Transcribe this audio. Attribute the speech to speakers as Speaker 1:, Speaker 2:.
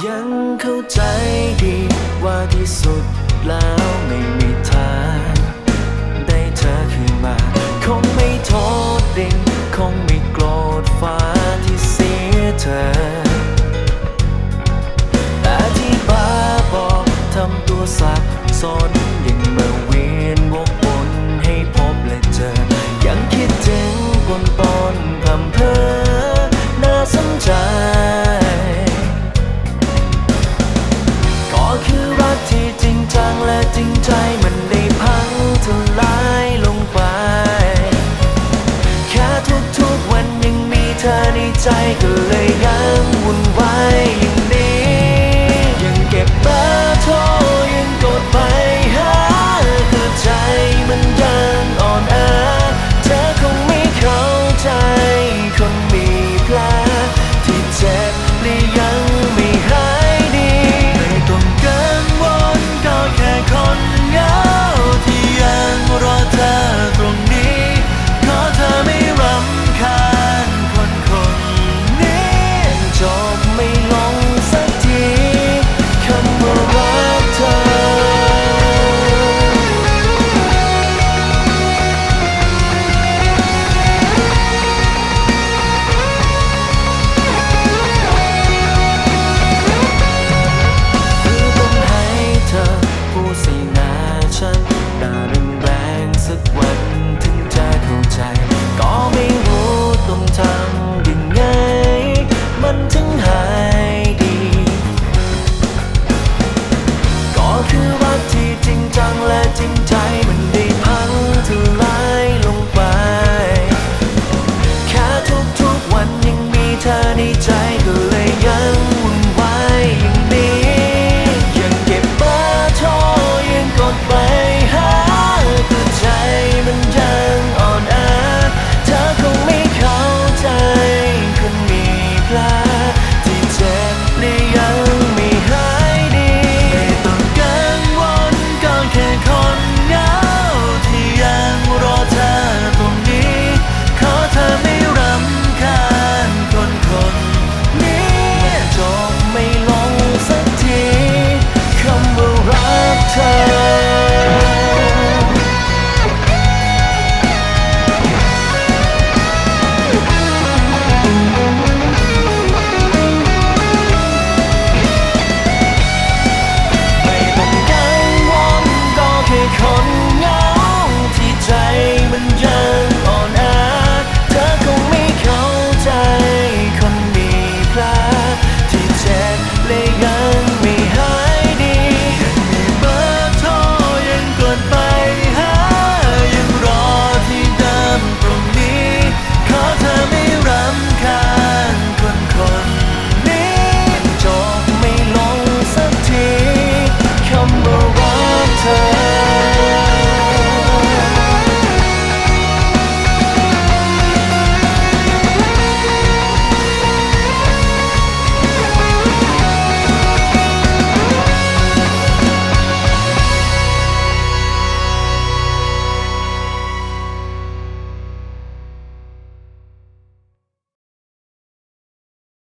Speaker 1: ยังเข้าใจดีว่าที่สุดแล้วไม่มีทางได้เธอคืนมา คงไม่โทษดินคงไม่โกรธฟ้าที่เสียเธอแต่ที่บ้าบอกทำตัวสับสน ใจก็เลยยังวุ่นวาย